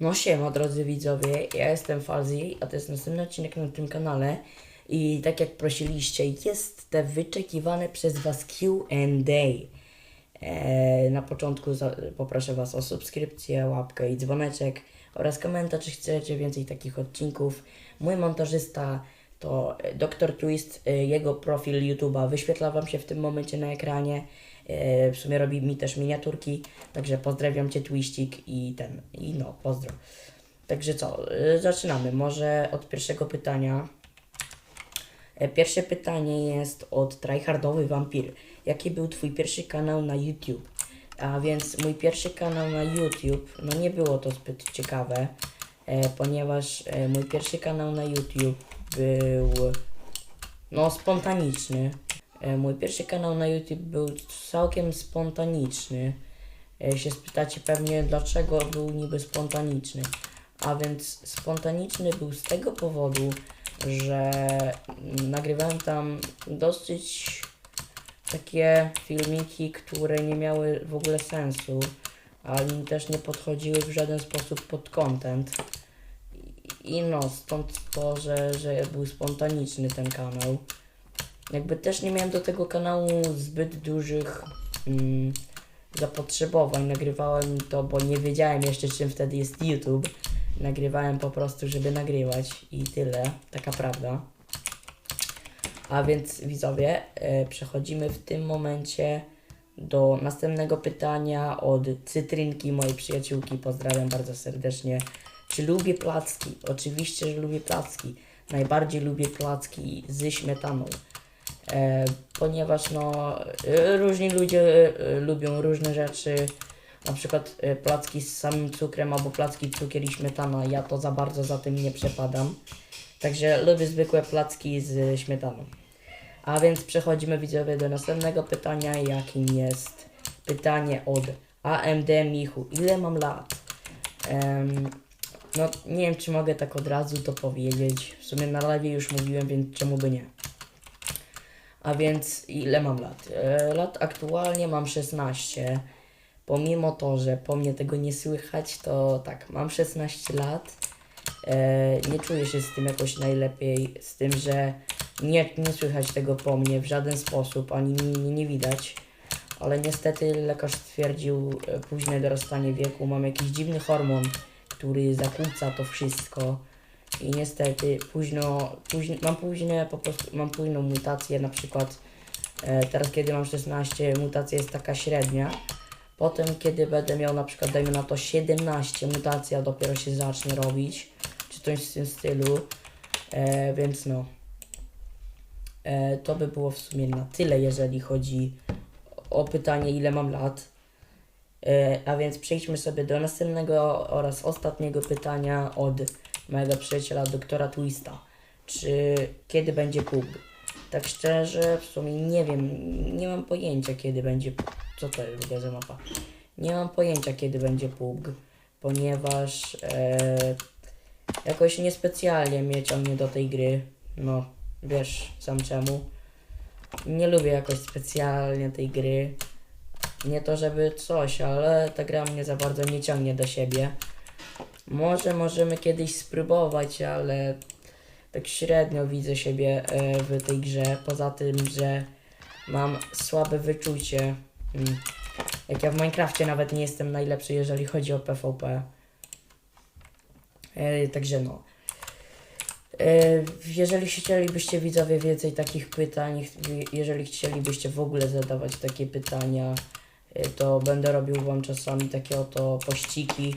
No siema drodzy widzowie, ja jestem Falzi, a to jest następny odcinek na tym kanale i tak jak prosiliście, jest te wyczekiwane przez Was Q&A. Eee, na początku poproszę Was o subskrypcję, łapkę i dzwoneczek oraz komentarz, czy chcecie więcej takich odcinków. Mój montażysta to Dr. Twist, jego profil YouTube'a wyświetla Wam się w tym momencie na ekranie. E, w sumie robi mi też miniaturki, także pozdrawiam Cię Twiścik i ten, i no, pozdro. Także co, e, zaczynamy. Może od pierwszego pytania. E, Pierwsze pytanie jest od Tryhardowy Vampir. Jaki był Twój pierwszy kanał na YouTube? A więc mój pierwszy kanał na YouTube, no nie było to zbyt ciekawe, ponieważ mój pierwszy kanał na YouTube był no spontaniczny. E, mój pierwszy kanał na YouTube był całkiem spontaniczny. E, się spytacie pewnie dlaczego był niby spontaniczny. A więc spontaniczny był z tego powodu, że nagrywałem tam dosyć takie filmiki, które nie miały w ogóle sensu, ani też nie podchodziły w żaden sposób pod content. I no, stąd to, że, że był spontaniczny ten kanał. Jakby też nie miałem do tego kanału zbyt dużych mm, zapotrzebowań. Nagrywałem to, bo nie wiedziałem jeszcze czym wtedy jest YouTube. Nagrywałem po prostu, żeby nagrywać i tyle. Taka prawda. A więc widzowie, e, przechodzimy w tym momencie do następnego pytania od Cytrynki, mojej przyjaciółki. Pozdrawiam bardzo serdecznie. Czy lubię placki? Oczywiście, że lubię placki. Najbardziej lubię placki ze śmietaną. E, ponieważ no, e, różni ludzie e, lubią różne rzeczy. Na przykład placki z samym cukrem albo placki cukier i śmietana. Ja to za bardzo za tym nie przepadam. Także lubię zwykłe placki z śmietaną. A więc przechodzimy widzowie do następnego pytania, jakim jest pytanie od AMD Michu. Ile mam lat? Em, no nie wiem czy mogę tak od razu to powiedzieć. W sumie na live już mówiłem, więc czemu by nie. A więc ile mam lat? E, lat aktualnie mam 16. Pomimo to, że po mnie tego nie słychać, to tak, mam 16 lat. E, nie czuję się z tym jakoś najlepiej, z tym, że nie, nie słychać tego po mnie w żaden sposób, ani nie, nie widać. Ale niestety lekarz stwierdził e, późne dorastanie wieku. Mam jakiś dziwny hormon, który zakłóca to wszystko. I niestety późno, późno mam późne, po prostu mam późną mutację, na przykład e, teraz kiedy mam 16, mutacja jest taka średnia. Potem kiedy będę miał na przykład dajmy na to 17, mutacja dopiero się zacznie robić, czy coś w tym stylu. E, więc no. E, to by było w sumie na tyle, jeżeli chodzi o pytanie, ile mam lat. E, a więc przejdźmy sobie do następnego oraz ostatniego pytania od mojego przyjaciela doktora Twista. Czy kiedy będzie PUBG? Tak szczerze, w sumie nie wiem, nie mam pojęcia kiedy będzie. Co to jest w ogóle za mapa? Nie mam pojęcia kiedy będzie PUBG, ponieważ e, jakoś niespecjalnie mnie ciągnie do tej gry. No, wiesz sam czemu. Nie lubię jakoś specjalnie tej gry. Nie to żeby coś, ale ta gra mnie za bardzo nie ciągnie do siebie. Może możemy kiedyś spróbować, ale tak średnio widzę siebie e, w tej grze. Poza tym, że mam słabe wyczucie. Mm. Jak ja w Minecrafcie nawet nie jestem najlepszy, jeżeli chodzi o PvP. E, także no. E, Jeżeli chcielibyście widzowie więcej takich pytań, jeżeli chcielibyście w ogóle zadawać takie pytania, to będę robił Wam czasami takie oto pościgi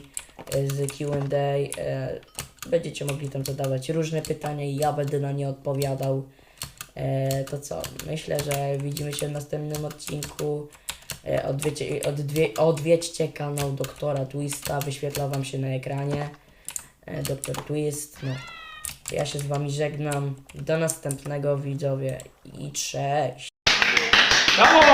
z Q&A. e, Będziecie mogli tam zadawać różne pytania i ja będę na nie odpowiadał. E, To co? Myślę, że widzimy się w następnym odcinku. E, Odwiecie, odwie, odwiedźcie kanał doktora Twista, wyświetla Wam się na ekranie. Doktor Twist, no. Ja się z Wami żegnam. Do następnego widzowie i cześć. Brawo!